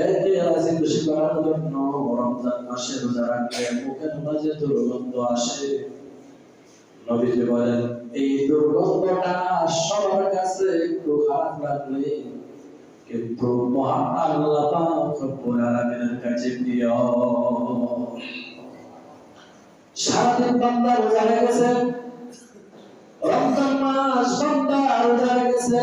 একে রাজি খুশি করার জন্য রমজান মাসে রোজা রাখলে মুখের মাঝে দুর্গন্ধ আসে, নবীজি বলেন, এই দুর্গন্ধটা সবার কাছে একটু খারাপ লাগলে কিন্তু মহান আল্লাহ পাক রব্বুল আলামিনের কাছে প্রিয়। সারাদিন বান্দা রোজা রেখেছে, রমজান মাস বান্দা রোজা রেখেছে।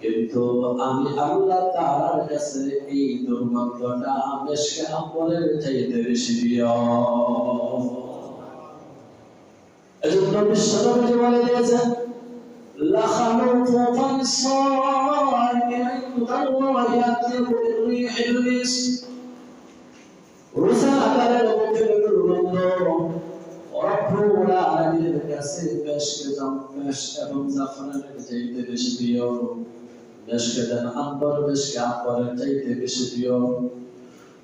কিন্তু আমি আল্লাহ তাআলার কাছে এই দুর্গন্ধটা মেশকে আমলের চাইতে বেশি প্রিয় এজন্য বিশ্বনবী বলে দিয়েছেন لخلوف فم الصائم عند الله يأتيه بالريح المسك রোজাদারের মুখের দুর্গন্ধ রব্বুল আলামিনের কাছে মেশকে জাম মেশ এবং জাফরানের চাইতে বেশি প্রিয় মেশকে দেন আম্বর মেশকে আম্বরের চাইতে বেশি প্রিয়।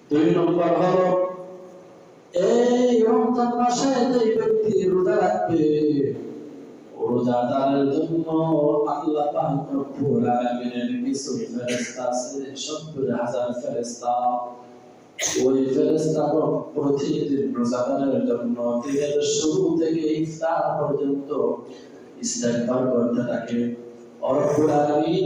দুই নম্বর হলো, এই রমজান মাসে যে ব্যক্তি রোজা রাখবে রোজাদারের জন্য আল্লাহ পাক রব্বুল আলামিনের কিছু ফেরেশতা আছে 70000 ফেরেশতা। ওই ফেরেশতা প্রতিদিন রোজাদারের জন্য দিনের শুরু থেকে ইফতার পর্যন্ত ইস্তেগফার করতে থাকে। রব্বুল আলামিন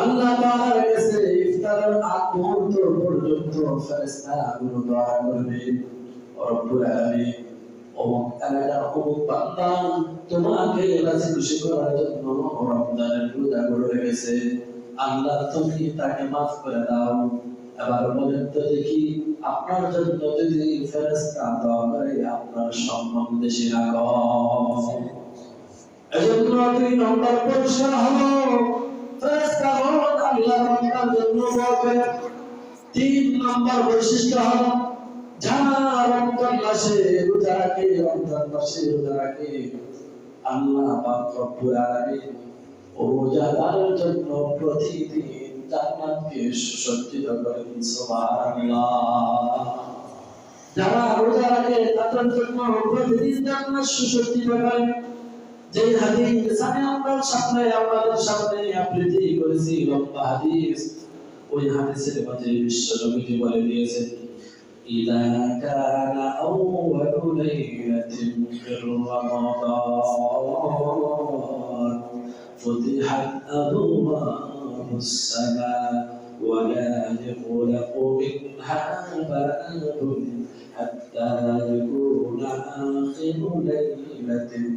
আল্লাহ তাআলার কাছে ইফতারের আগ মুহূর্ত পর্যন্ত ফেরেশতা দোয়া করবে। রব্বুল আলামিন অমুক এলাকার অমুক বান্দা তোমাকে রাজি খুশি করার জন্য রমজানের রোজা করে রেখেছে। আল্লাহ তুমি তাকে মাফ করে দাও। এবার বলেন তো দেখি আপনার জন্য যদি ফেরেশতা দোয়া করে আপনার সম্মান বেশি রাখো। এজন্য দুই নম্বর পরিষ্কার হলো আল্লাহর বান্দার জন্য দোয়া তিন নম্বর বৈশিষ্ট্য হলো যারা রমজান মাসে রোজা রাখে, রমজান মাসে রোজা রাখে। আল্লাহ পাক রব্বুল আলামিন রোজাদারের জন্য প্রতিদিন জান্নাতকে সুসজ্জিত করেন সুবহানাল্লাহ। যারা রোজা রাখে, তাদের জন্য প্রতিদিন জান্নাত সুসজ্জিত করেন যে হাদিস আমি আপনার সামনে আপনাদের সামনে আবৃত্তি করেছি লম্বা হাদিস ওই হাদিসের মাঝে বিশ্ব নবীজি বলে দিয়েছেন إذا كان أول ليلة من رمضان فتحت أبواب السماء ولا يغلق منها باب حتى يكون آخر ليلة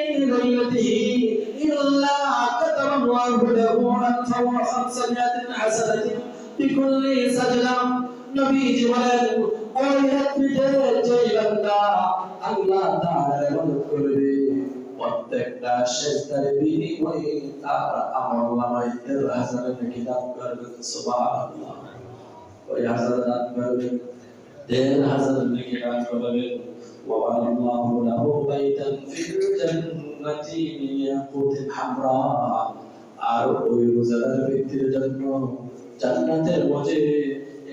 مؤمن يصلي في ليلته إلا كتب الله له ألفا وخمسمائة حسنة بكل سجدة নবী বলেন ওই রাত্রিতে যে বান্দা আল্লাহ তাআলার ইবাদত করবে প্রত্যেকটা সেজদার বিনিময়ে তার আমল নামায় তেরো হাজারের নাকি দান করবেন সুবহানাল্লাহ ওই হাজার দান করবেন দেড় হাজার নাকি দান করবেন وبنى الله له بيتا আর ওই রোজাদার ব্যক্তির জন্য জান্নাতের মধ্যে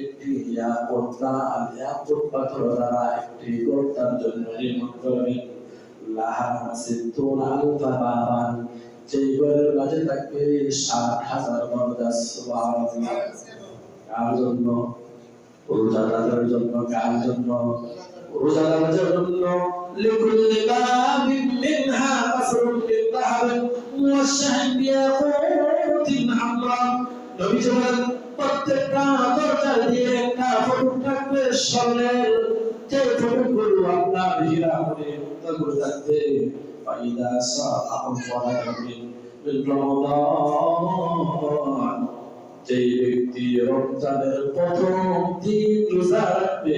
একটি ইয়াকুত লাল ইয়াকুত পাথর দ্বারা একটি ঘর জন্য নির্মাণ করবেন লাহা সিদ্দুন আলফা বাবান যে ঘরের মাঝে থাকবে ষাট হাজার সুবহানাল্লাহ কার জন্য রোজাদারের জন্য কার জন্য রোজাদারের জন্য لكل باب منها قصر من ذهب موشح بياقوت حمراء নবী বলেন প্রত্যেকটা দরজা দিয়ে একটা ফটক থাকবে স্বর্ণের যে ফটকগুলো আপনার হীরা করে মুক্তগুলো থাকবে ফাইদা সাআহুম ওয়ালাকুম মিন রমাদান যে ব্যক্তি রমজানের প্রথম দিন রোজা রাখবে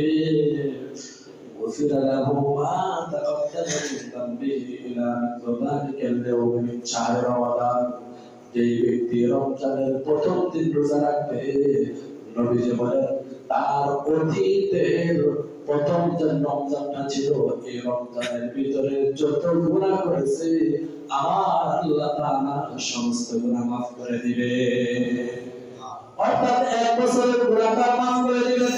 غفر له ما تقدم من ذنبه الى مثل ذلك اليوم من شهر رمضان যে ব্যক্তি রমজানের প্রথম দিন রোজা রাখবে নবীজি বলেন তার অতীতের প্রথম যে রমজানটা ছিল এই রমজানের ভিতরে যত গুনাহ করেছে আমার আল্লাহ তাআলা সমস্ত গুনাহ মাফ করে দিবে অর্থাৎ এক বছরের গুনাহটা মাফ করে দিবেন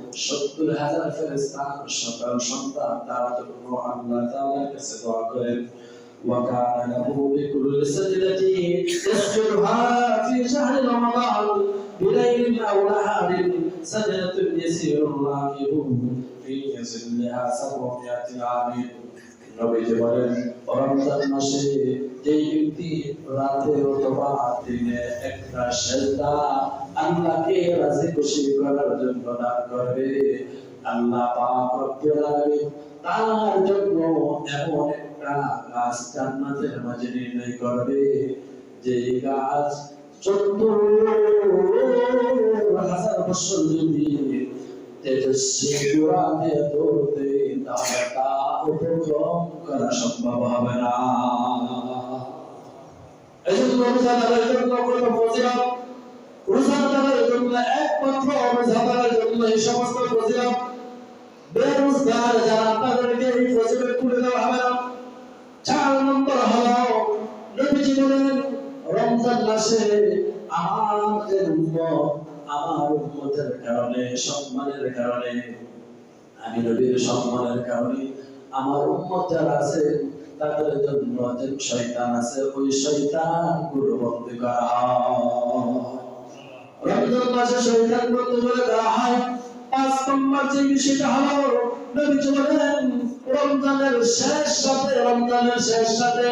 الشرط هذا الفرز تعب الشرط الشرط الدعوة الروح الله تعالى كسد عقل وكان له بكل سجدة يسجدها في شهر رمضان بليل أو نهار سجدة يسير راكب في ظلها سبعمائة عام নবীজি বলেন রমজান মাসে যেই ব্যক্তি রাতে অথবা দিনে একটা সেজদা আল্লাহকে রাজি খুশি করার জন্য দান করবে, আল্লাহ পাক রব্বুল আলামিন তার জন্য এমন একটা গাছ জান্নাতের মাঝে নির্ণয় করবে, যে গাছ চোদ্দ হাজার বছর যদি তেজস্বী গোড়াতে ধরতে তাহলে তা উপক্রম করা সম্ভব হবে না এজন্য রোজাদারের জন্য কোনো ফজিলত রোজাদারের জন্য একমাত্র রোজাদারের জন্য এই সমস্ত ফজিলত বেরোজগার যারা তাদেরকে এই ফজিলত তুলে দেওয়া হবে না চার নম্বর হলো নবীজি বলেন রমজান মাসে আমাদের উম্মত আমার উম্মতের কারণে, সম্মানের কারণে, আমি নবীর সম্মানের কারণে আমার উম্মত যারা আছে, তাদের জন্য যে শয়তান আছে, ওই শয়তানগুলো বন্দি করা রমজান মাসে শয়তান বন্দি করে দেওয়া হয়, পাঁচ নম্বর যে বিষয়টা হলো নবীজি বলেন, রমজানের শেষ সাথে, রমজানের শেষ সাথে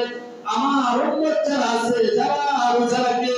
আমার উম্মত যারা আছে, যারা রোজা রাখে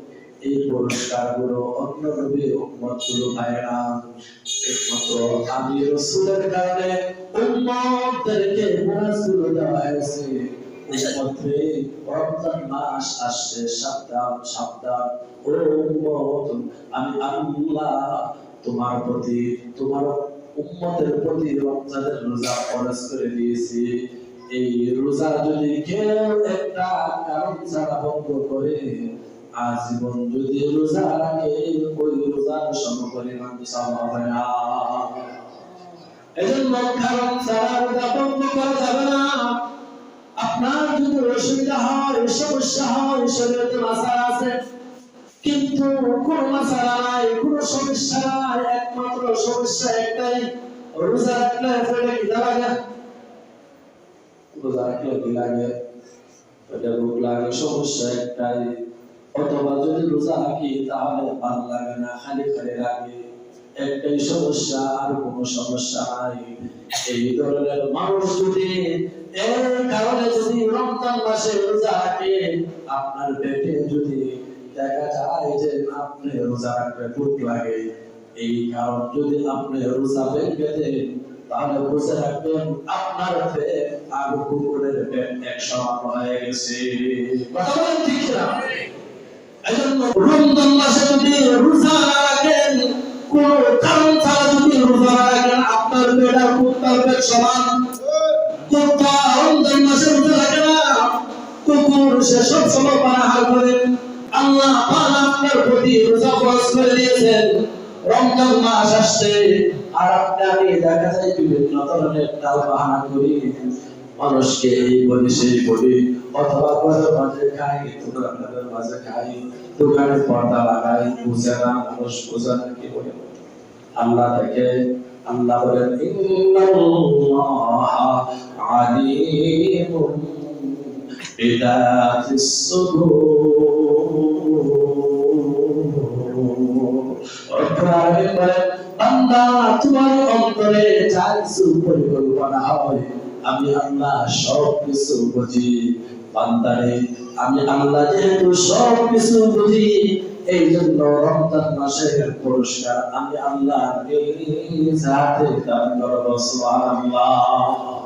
এই পুরস্কারগুলো অন্য নবীর উম্মতগুলো পায় না একমাত্র আমি রসুলের কারণে উম্মতদেরকে দেওয়া হয়েছে। উম্মতে রমজান মাস আসছে সাবধান সাবধান। ও উম্মত আমি আল্লাহ তোমার প্রতি তোমার উম্মতের প্রতি রমজানের রোজা ফরজ করে দিয়েছি। এই রোজা যদি কেউ একটা কারণ ছাড়া বন্ধ করে আজীবন যদি রোজা রাখে, ওই রোজার সমপরিমাণ সওয়াব হবে না। এজন্য ছাড়া রোজা বন্ধ করা যাবে না। আপনার যদি অসুবিধা হয়, সমস্যা হয় শরীরে মাসালা আছে, কিন্তু কোন মাসালা নাই, কোন সমস্যা নাই, একমাত্র সমস্যা একটাই, রোজা রাখলে ফেলে কি লাগে? রোজা রাখলে কি লাগে? ওটা ভোগ লাগে, সমস্যা একটাই। অথবা যদি রোজা রাখি, তাহলে ভালো লাগে না, খালি খালি লাগে একটাই সমস্যা, আর কোনো সমস্যা নাই। এই ধরনের মানুষ যদি এর কারণে যদি রমজান মাসে রোজা রাখে, আপনার পেটে যদি দেখা যায় যে আপনি রোজা রাখতে ভূত লাগে, এই কারণ যদি আপনি রোজা ভেঙে তাহলে বুঝে রাখবেন, আপনার পেট আর কুকুরের পেট এক সমান হয়ে গেছে। কথা বলেন ঠিক না রমজান মাসে যদি রোজা না রাখেন, কোন কারণ ছাড়া যদি রোজা না রাখেন, আপনার পেট কুত্তার পেট সমান। কুত্তা রমজান মাসে রোজা রাখে না কুকুর সে সব সময় পানাহার করে। আল্লাহ পাক আপনার প্রতি রোজা ফরজ করে দিয়েছেন। রমজান মাস আসছে, আর আপনি আমি দেখা যায় বিভিন্ন ধরনের টাল বাহানা করি মানুষকে এই বলি সেই বলি, অথবা ঘরের মাঝে খাই দোকানের মাঝে খাই, দোকানে পর্দা লাগাই, বুঝে না মানুষ বুঝে না কি বলে। আল্লাহ থেকে আল্লাহ বলেন, ইন্নাল্লাহ তোমার অন্তরে যা কিছু পরিকল্পনা হয় আমি আল্লাহ সব কিছু বুঝি, বান্দারে, আমি আল্লাহ যেহেতু সব কিছু বুঝি এই জন্য রমজান মাসের পুরস্কার আমি আল্লাহ সুবহানাল্লাহ।